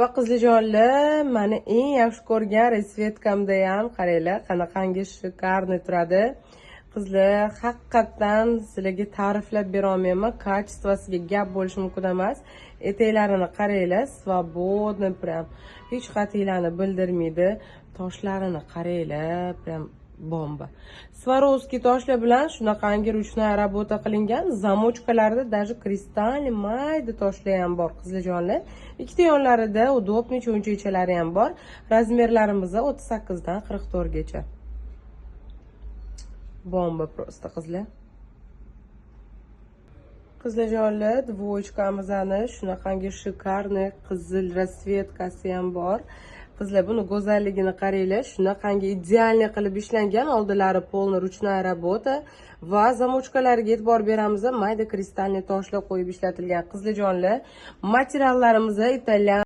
va qizlijonlar mani eng yaxshi ko'rgan resvetkamda ham qaranglar qanaqangi shikarniy turadi. Qizlar haqiqatdan sizlarga ta'riflab berolmayman качествосiga gap bo'lishi mumkin emas. Etaklarini qaranglar свободно прям. Hech qatiylarni bildirmaydi toshlarini qaranglar прям bomba swarovskiy toshlar bilan shunaqangi ruchная работа qilingan zamochkalarida даже kristalli mayda toshlar ham bor qizlarjonlar ikkita yonlarida удобный cho'nchaychalari ham bor razmerlarimiz o'ttiz sakkizdan qirq to'rtgacha bomba просто qizlar qizlarjonlar dvochkamizani shunaqangi shikarniy qizil rasvetkasi ham bor qizlar buni go'zalligini qaranglar. Shunaqangi идеальный qilib ishlangan oldilari полный ручная работа va zamochkalariga e'tibor beramiz. Mayda kristalniy toshlar qo'yib ishlatilgan qizlarjonlar materiallarimiz italyan